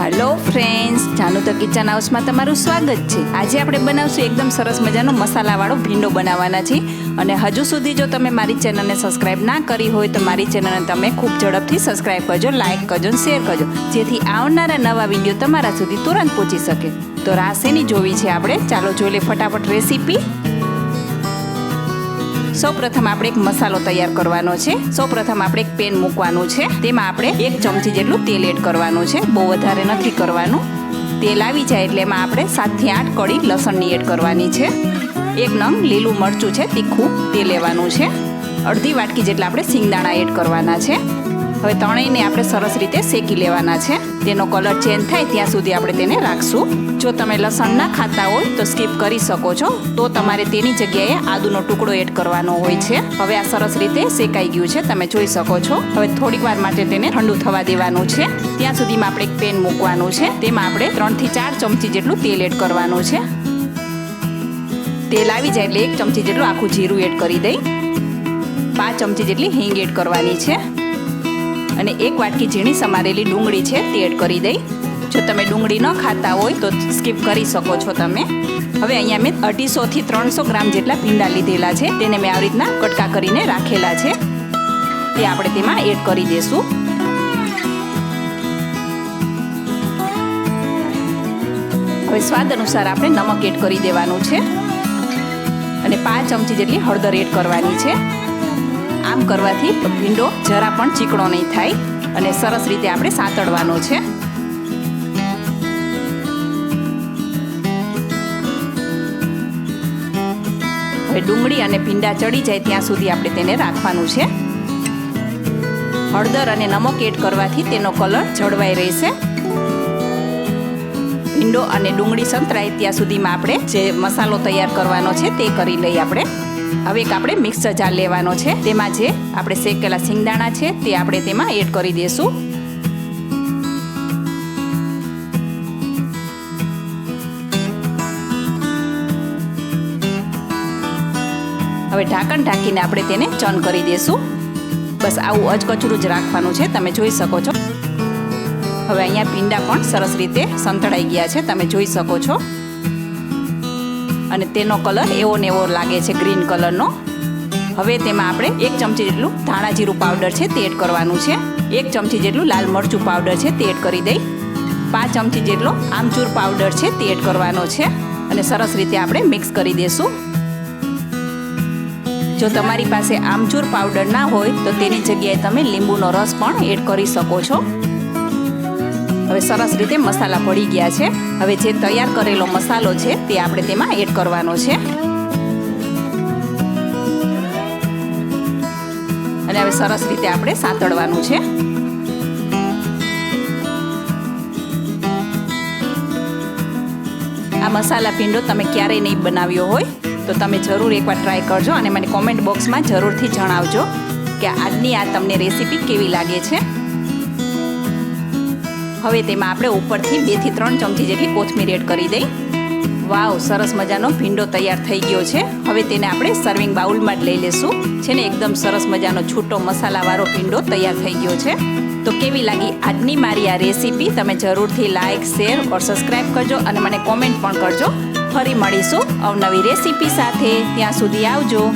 Hello friends Janu the kitchen હાઉસમાં તમારું સ્વાગત છે. આજે આપણે બનાવશું એકદમ સરસ મજાનો મસાલાવાળો ભીંડો બનાવવાના છે. અને હજુ સુધી જો તમે મારી ચેનલને સબસ્ક્રાઇબ ના કરી હોય તો મારી ચેનલને તમે ખૂબ ઝડપથી સબસ્ક્રાઇબ કરજો લાઇક કરજો શેર કરજો. જેથી આવનારા નવા વીડિયો તમારા સુધી તુરંત પહોંચી શકે. તો રાસેની જોવી છે આપણે. ચાલો જોઈ લે ફટાફટ રેસીપી સૌપ્રથમ આપણે એક મસાલો તૈયાર કરવાનો છે. સૌપ્રથમ આપણે એક પેન મૂકવાનું છે. તેમાં આપણે એક ચમચી જેટલું તેલ એડ કરવાનું છે. બહુ વધારે નથી કરવાનું. તેલ આવી જાય એટલે એમાં આપણે સાતથી આઠ કળી લસણની એડ કરવાની છે. એક નંગ લીલું મરચું છે, તીખું તે લેવાનું છે. અડધી વાટકી જેટલા આપણે સિંગદાણા એડ કરવાના છે. હવે ત્રણેયને આપણે સરસ રીતે શેકી લેવાના છે. તેનો કલર ચેન્જ થાય ત્યાં સુધી આપણે તેને રાખશું. જો તમે લસણ ના ખાતા હોય તો સ્કીપ કરી શકો છો. તો તમારે તેની જગ્યાએ આદુનો ટુકડો એડ કરવાનો હોય છે. હવે આ સરસ રીતે શેકાઈ ગયું છે, તમે જોઈ શકો છો. હવે થોડીક વાર માટે તેને ઠંડુ થવા દેવાનું છે. ત્યાં સુધીમાં આપણે એક પેન મૂકવાનું છે. તેમાં આપણે ત્રણથી ચાર ચમચી જેટલું તેલ એડ કરવાનું છે. તેલ આવી જાય એટલે એક ચમચી જેટલું આખું જીરું એડ કરી દઈ. પાંચ ચમચી જેટલી હિંગ એડ કરવાની છે. અને એક વાટકી ઝીણી સમારેલી ડુંગળી છે, તે એડ કરી દઈ. જો તમે ડુંગળી ન ખાતા હોય તો સ્કીપ કરી શકો છો તમે. હવે અહીંયા મેં અઢીસોથી ત્રણસો ગ્રામ જેટલા ભીંડા લીધેલા છે, તેને મેં આવી રીતના કટકા કરીને રાખેલા છે. તે આપણે તેમાં એડ કરી દઈશું હવે સ્વાદ અનુસાર આપણે નમક એડ કરી દેવાનું છે. અને પાંચ ચમચી જેટલી હળદર એડ કરવાની છે. આમ કરવાથી ભીંડો જરા પણ ચીકણો નહીં થાય અને સરસ રીતે આપણે સાંતળવાનો છે. હવે ડુંગળી અને ભીંડા ચડી જાય ત્યાં સુધી આપણે તેને રાખવાનું છે. હળદર અને નમક એડ કરવાથી તેનો કલર જળવાઈ રહેશે. ભીંડો અને ડુંગળી સંતરાય ત્યાં સુધીમાં આપણે જે મસાલો તૈયાર કરવાનો છે તે કરી લઈએ આપણે. હવે એક આપણે મિક્સર જાર લેવાનો છે. તેમાં જે આપણે શેકેલા સિંગદાણા છે, તે આપણે તેમાં એડ કરી દઈશું હવે ઢાંકણ ઢાંકીને આપણે તેને ચન કરી દઈશું બસ આવું અજકચરું જ રાખવાનું છે, તમે જોઈ શકો છો. હવે અહીંયા ભીંડા પણ સરસ રીતે સંતળાઈ ગયા છે, તમે જોઈ શકો છો. અને તેનો કલર એવો ને એવો લાગે છે ગ્રીન કલરનો. હવે તેમાં આપણે એક ચમચી જેટલું ધાણા જીરું પાવડર છે તે એડ કરવાનું છે. એક ચમચી જેટલું લાલ મરચું પાવડર છે તે એડ કરી દઈ. પાંચ ચમચી જેટલો આમચૂર પાવડર છે તે એડ કરવાનો છે. અને સરસ રીતે આપણે મિક્સ કરી દઈશું જો તમારી પાસે આમચૂર પાવડર ના હોય તો તેની જગ્યાએ તમે લીંબુનો રસ પણ એડ કરી શકો છો. હવે સરસ રીતે મસાલા પડી ગયા છે. હવે જે તૈયાર કરેલો મસાલો છે તે આપણે તેમાં એડ કરવાનો છે. અને હવે સરસ રીતે આપણે સાંતળવાનું છે. આ મસાલા ભીંડો તમે ક્યારેય નહીં બનાવ્યો હોય તો તમે જરૂર એકવાર ટ્રાય કરજો અને મને કોમેન્ટ બોક્સમાં જરૂરથી જણાવજો કે આજની આ તમને રેસીપી કેવી લાગે છે. હવે તેમાં આપણે ઉપરથી બેથી ત્રણ ચમચી જેટલી કોથમીર એડ કરી દઈ. વાવ, સરસ મજાનો ભીંડો તૈયાર થઈ ગયો છે. હવે તેને આપણે સર્વિંગ બાઉલમાં લઈ લેશું. છે ને, એકદમ સરસ મજાનો છૂટો મસાલાવાળો ભીંડો તૈયાર થઈ ગયો છે. તો કેવી લાગી આજની મારી આ રેસીપી? તમે જરૂરથી લાઇક શેર ઓર સબસ્ક્રાઈબ કરજો અને મને કોમેન્ટ પણ કરજો. ફરી મળીશું અવનવી રેસીપી સાથે. ત્યાં સુધી આવજો.